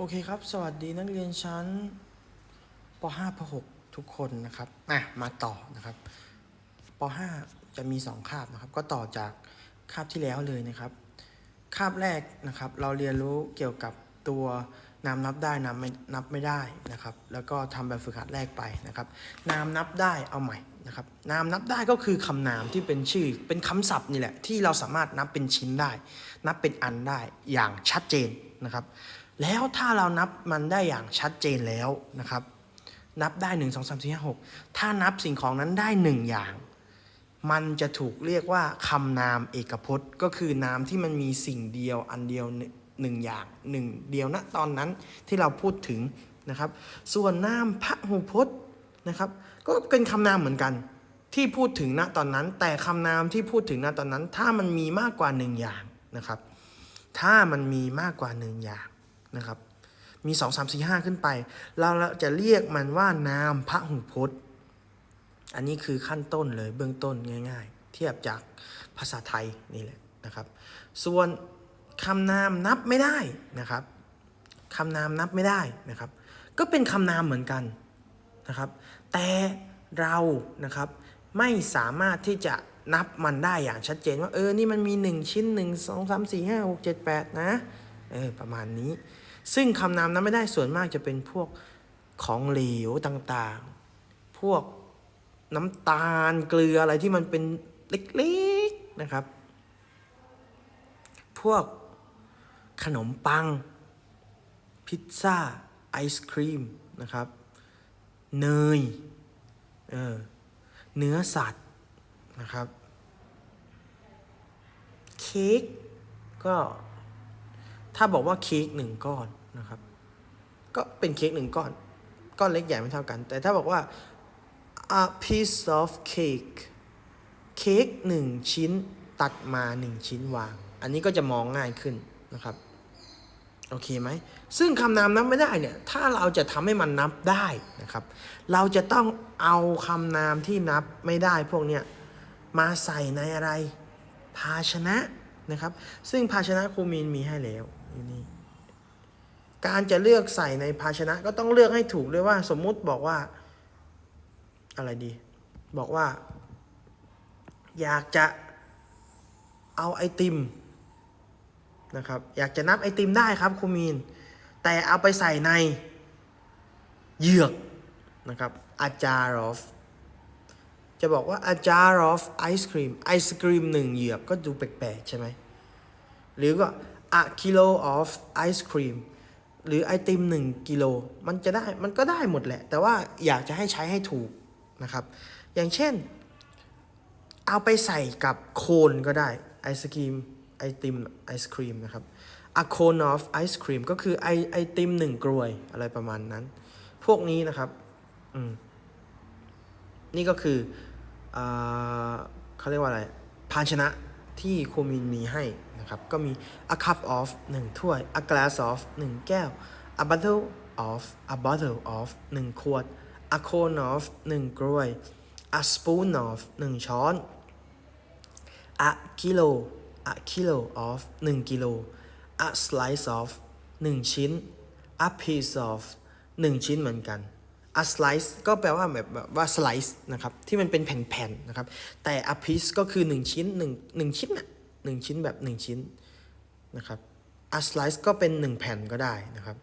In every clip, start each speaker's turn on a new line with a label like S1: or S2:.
S1: โอเคครับ สวัสดีนักเรียนชั้นป .5 ป .6 ทุกคนนะครับอะมาต่อนะครับป .5 จะมี 2 คาบนะครับ ก็ต่อจากคาบที่แล้วเลยนะครับ คาบแรกนะครับ เราเรียนรู้เกี่ยวกับตัวนามนับได้นามไม่นับไม่ได้นะครับ แล้วก็ทำแบบฝึกหัดแรกไปนะครับ นามนับได้เอาใหม่นะครับ นามนับได้ก็คือคำนามที่เป็นชื่อ เป็นคำศัพท์นี่แหละที่เราสามารถนับเป็นชิ้นได้ นับเป็นอันได้อย่างชัดเจนนะครับ แล้วถ้าเรานับมันได้อย่างชัดเจนแล้วนะครับ นับได้ 1 2 3 4 5 6 ถ้านับสิ่งของนั้นได้ 1 อย่าง มันจะถูกเรียกว่าคำนามเอกพจน์ ก็คือนามที่มันมีสิ่งเดียวอันเดียวหนึ่งอย่างหนึ่งเดียวณตอนนั้นที่เราพูดถึงนะครับ ส่วนนามพหูพจน์นะครับ ก็เป็นคำนามเหมือนกันที่พูดถึงณตอนนั้น แต่คำนามที่พูดถึงณตอนนั้น ถ้ามันมีมากกว่าหนึ่งอย่างนะครับ ถ้ามันมีมากกว่าหนึ่งอย่าง นะครับ มีสองสามสี่ห้าขึ้นไป เราจะเรียกมันว่านามพระหูพจน์ อันนี้คือขั้นต้นเลยเบื้องต้นง่าย ๆ เทียบจากภาษาไทยนี่แหละนะครับ ส่วนคำนามนับไม่ได้นะครับคำนามนับไม่ได้นะครับ ก็เป็นคำนามเหมือนกันนะครับ แต่เรานะครับไม่สามารถที่จะนับมันได้อย่างชัดเจนว่าเออนี่มันมี 1 ชิ้น 1 2 3 4 5 6 7 8 นะเออประมาณนี้ ซึ่งคำนามนับไม่ได้ส่วนมากจะเป็นพวกของเหลวต่างๆ พวกน้ำตาลเกลืออะไรที่มันเป็นเล็กๆนะครับ พวกขนมปัง พิซซ่า ไอศครีมนะครับ เนยเออเนื้อสัตว์นะครับ เค้กก็ถ้าบอกว่าเค้กหนึ่งก้อน นะครับ ก็เป็นเค้กหนึ่งก้อน ก้อนเล็กใหญ่ไม่เท่ากัน แต่ถ้าบอกว่า a piece of cake เค้กหนึ่งชิ้นตัดมาหนึ่งชิ้นวาง อันนี้ก็จะมองง่ายขึ้นนะครับ โอเคไหม ซึ่งคำนามนับไม่ได้เนี่ย ถ้าเราจะทำให้มันนับได้นะครับ เราจะต้องเอาคำนามที่นับไม่ได้พวกเนี้ยมาใส่ในอะไร ภาชนะนะครับ ซึ่งภาชนะครูมีนมีให้แล้วอยู่นี่ การจะเลือกใส่ในภาชนะก็ต้องเลือกให้ถูกด้วยว่า สมมุติบอกว่า อะไรดี บอกว่า อยากจะเอาไอติมนะครับอยากจะนับไอติมได้ครับครูมีน แต่เอาไปใส่ในเหยือกนะครับ a jar of จะบอกว่า a jar of ice cream ไอศครีมหนึ่งเหยือกก็ดูแปลกๆใช่ไหมหรือก็ a kilo of ice cream หรือไอติมหนึ่งกิโลมันจะได้มันก็ได้หมดแหละ แต่ว่าอยากจะให้ใช้ให้ถูกนะครับ อย่างเช่น เอาไปใส่กับโคนก็ได้ไอศครีมไอติมไอศครีมนะครับ a cone of ice cream ก็คือไอไอติมหนึ่งกรวยอะไรประมาณนั้น พวกนี้นะครับอืมนี่ก็คืออ่าเขาเรียกว่าอะไร ภาชนะที่คูมินมีให้ นะครับ ก็มี a cup of 1 ถ้วย a glass of 1 แก้ว a bottle of a bottle of 1 ขวด a cone of 1 กล้วย a spoon of 1 ช้อน a kilo a kilo of 1 กิโล a slice of 1 ชิ้น a piece of 1 ชิ้นเหมือนกัน a slice ก็แปลว่าแบบว่า slice นะครับ ที่มันเป็นแผ่นๆนะครับ แต่ a piece ก็คือ 1 ชิ้น 1 1 ชิ้นนะ 1 ชิ้นแบบ 1 ชิ้นนะครับ a slice ก็เป็น 1 แผ่นก็ได้นะครับ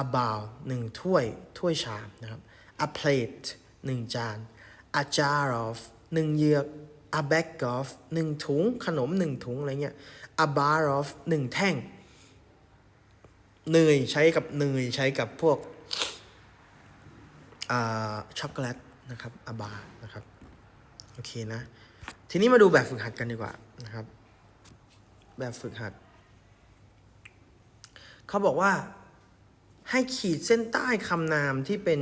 S1: a bowl 1 ถ้วยถ้วยชามนะครับ a plate 1 จาน a jar of 1เหยือก a bag of 1 ถุง ขนม 1 ถุงอะไรเงี้ย a bar of 1 แท่งเนยใช้กับเนยใช้กับพวกอ่าช็อกโกแลตนะครับอาบานะครับ โอเคนะ ทีนี้มาดูแบบฝึกหัดกันดีกว่านะครับ แบบฝึกหัด เขาบอกว่าให้ขีดเส้นใต้คำนามที่เป็น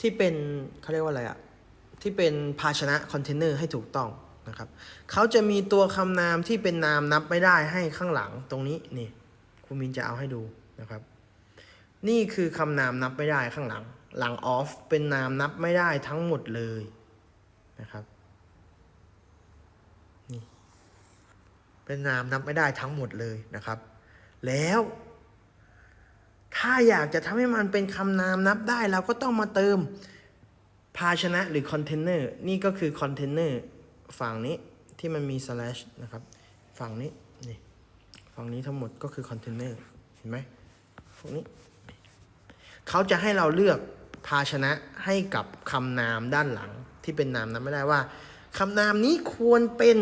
S1: ที่เป็นเขาเรียกว่าอะไรอะที่เป็นภาชนะคอนเทนเนอร์ให้ถูกต้องนะครับเขาจะมีตัวคำนามที่เป็นนามนับไม่ได้ให้ข้างหลังตรงนี้นี่ครูมินจะเอาให้ดูนะครับ นี่คือคำนามนับไม่ได้ข้างหลัง หลัง off เป็นนามนับไม่ได้ทั้งหมดเลยนะครับ เป็นนามนับไม่ได้ทั้งหมดเลยนะครับ แล้ว ถ้าอยากจะทำให้มันเป็นคำนามนับได้ เราก็ต้องมาเติมภาชนะหรือคอนเทนเนอร์นี่ก็คือคอนเทนเนอร์ฝั่งนี้ที่มันมี slash นะครับ ฝั่งนี้นี่ฝั่งนี้ทั้งหมดก็คือคอนเทนเนอร์เห็นไหมพวกนี้เขาจะให้เราเลือกภาชนะให้กับคำนามด้านหลังที่เป็นนามนั้นไม่ได้ว่าคำนามนี้ควรเป็น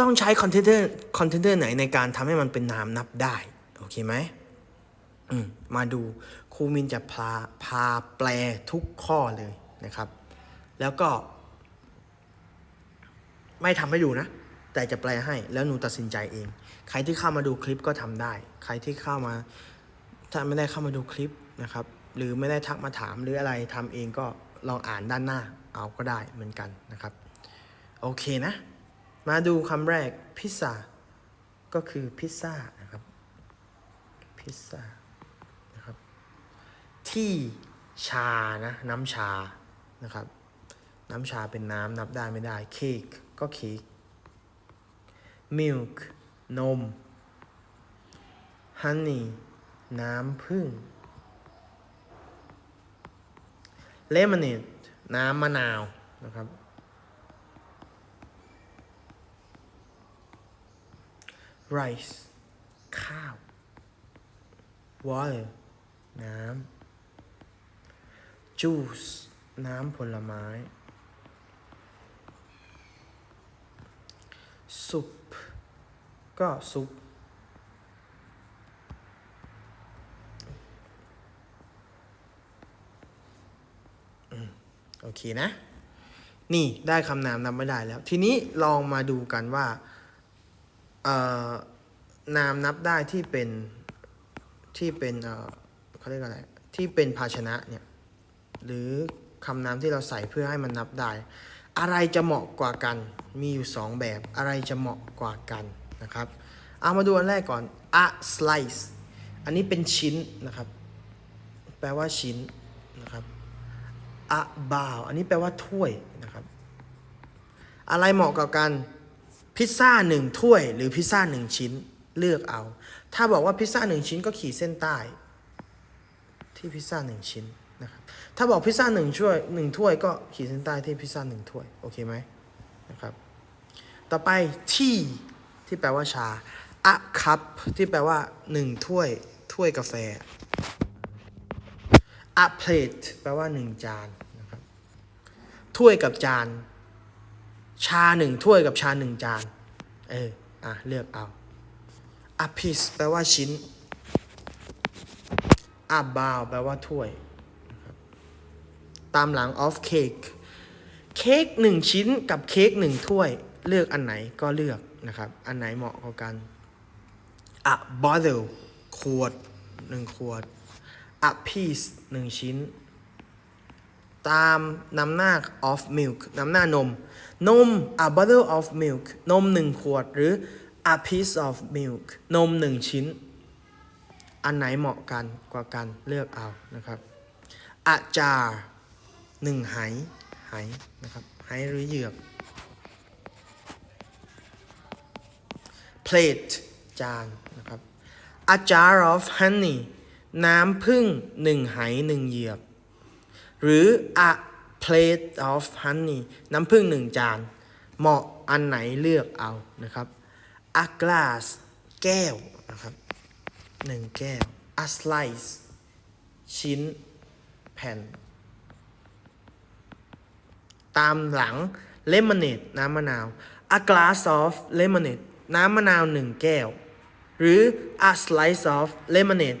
S1: ต้องใช้คอนเทนเนอร์คอนเทนเนอร์ไหนในการทำให้มันเป็นนามนับได้ โอเคไหมมมาดูครูมินจะพาพาแปลทุกข้อเลยนะครับ แล้วก็ ไม่ทำให้ดูนะ แต่จะแปลให้แล้วหนูตัดสินใจเอง ใครที่เข้ามาดูคลิปก็ทำได้ ใครที่เข้ามา ถ้าไม่ได้เข้ามาดูคลิปนะครับ หรือไม่ได้ทักมาถามหรืออะไรทำเองก็ลองอ่านด้านหน้าเอาก็ได้เหมือนกันนะครับ โอเคนะ มาดูคำแรกพิซซ่าก็คือพิซซ่านะครับพิซซ่านะครับที่ชานะน้ำชานะครับน้ำชาเป็นน้ำนับได้ไม่ได้เค้กก็เค้ก milk นม honey น้ำผึ้ง lemonade น้ำมะนาวนะครับ rice ข้าว water น้ำ juice น้ำผลไม้ซุปก็ซุป โอเคนะ นี่ได้คำนามนำไม่ได้แล้ว ทีนี้ลองมาดูกันว่า นามนับได้ที่เป็นที่เป็นเขาเรียกอะไรที่เป็นภาชนะเนี่ยหรือคำนามที่เราใส่เพื่อให้มันนับได้ อะไรจะเหมาะกว่ากันมีอยู่สองแบบอะไรจะเหมาะกว่ากันนะครับเอามาดูอันแรกก่อน a slice อันนี้เป็นชิ้นนะครับ แปลว่าชิ้นนะครับ a bowl อันนี้แปลว่าถ้วยนะครับ อะไรเหมาะกับกัน พิซซ่าหนึ่งถ้วยหรือพิซซ่าหนึ่งชิ้นเลือกเอา ถ้าบอกว่าพิซซ่าหนึ่งชิ้นก็ขีดเส้นใต้ ที่พิซซ่าหนึ่งชิ้นนะครับถ้าบอกพิซซ่าหนึ่งช่วยหนึ่งถ้วยก็ขีดเส้นใต้ที่พิซซ่าหนึ่งถ้วยโอเคไหมนะครับต่อไปที่ที่แปลว่าชา a cup ที่แปลว่าหนึ่งถ้วยถ้วยกาแฟ a plate แปลว่าหนึ่งจานนะครับถ้วยกับจาน ชาหนึ่งถ้วยกับชาหนึ่งจาน เออ อะ เลือกเอา a piece แปลว่าชิ้น a bowl แปลว่าถ้วย ตามหลัง of cake เค้กหนึ่งชิ้นกับเค้กหนึ่งถ้วย เลือกอันไหนก็เลือกนะครับ อันไหนเหมาะกว่ากัน a bottle ขวดหนึ่งขวด a piece หนึ่งชิ้น ตามนำหน้า of milk นำหน้านม นม a bottle of milk นมหนึ่งขวด หรือ a piece of milk นมหนึ่งชิ้น อันไหนเหมาะกันกว่ากันเลือกเอานะครับ a jar หนึ่งไหไหนะครับไหหรือเหยือก plate จานนะครับ a jar of honey น้ำผึ้งหนึ่งไหหนึ่งเหยือก หรือ a plate of honey น้ำผึ้งหนึ่งจาน เหมาะอันไหนเลือกเอานะครับ a glass แก้วนะครับหนึ่งแก้ว a slice ชิ้น แผ่น ตามหลัง lemonade น้ำมะนาว a glass of lemonade น้ำมะนาวหนึ่งแก้ว หรือ a slice of lemonade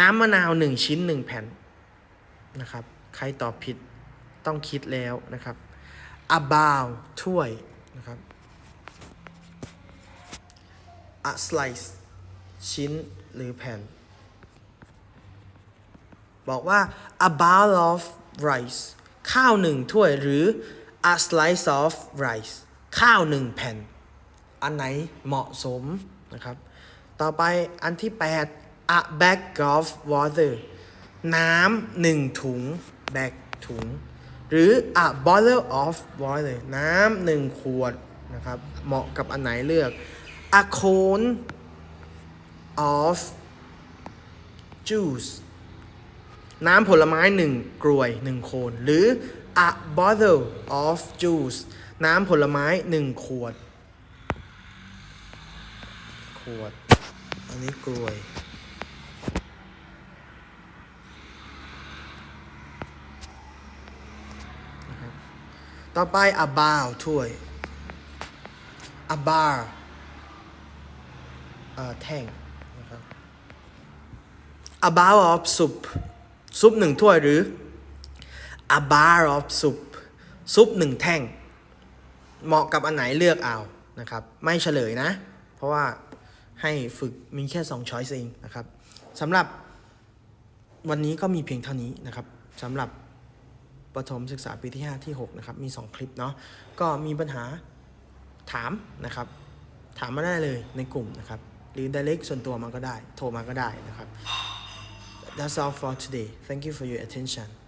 S1: น้ำมะนาวหนึ่งชิ้นหนึ่งแผ่นนะครับ ใครตอบผิดต้องคิดแล้วนะครับ a bowl ถ้วยนะครับ a slice ชิ้นหรือแผ่น บอกว่า a bowl of rice ข้าวหนึ่งถ้วยหรือ a slice of rice ข้าวหนึ่งแผ่น อันไหนเหมาะสมนะครับ ต่อไปอันที่ 8 a bag of water น้ำหนึ่งถุง bag ถุง หรือ a bottle of water น้ำหนึ่งขวดนะครับ เหมาะกับอันไหนเลือก a cone of juice น้ำผลไม้หนึ่งกรวยหนึ่งโคน หรือ a bottle of juice น้ำผลไม้หนึ่งขวด ขวด อันนี้กรวย นะครับ ต่อไป a bowl ถ้วย a bar เอ่อแท่งนะครับ a bowl of soup ซุปหนึ่งถ้วยหรือ a bar of soup ซุปหนึ่งแท่ง เหมาะกับอันไหนเลือกเอานะครับ ไม่เฉลยนะ เพราะว่าให้ฝึกมีแค่2ช้อยส์เองนะครับสำหรับวันนี้ก็มีเพียงเท่านี้นะครับสำหรับ ประถมศึกษาปีที่ 5 ที่ 6 นะครับ มี 2 คลิปเนาะก็มีปัญหาถามนะครับ ถามมาได้เลยในกลุ่มนะครับ หรือ direct ส่วนตัวมาก็ได้ โทรมาก็ได้นะครับ That's all for today. Thank you for your attention.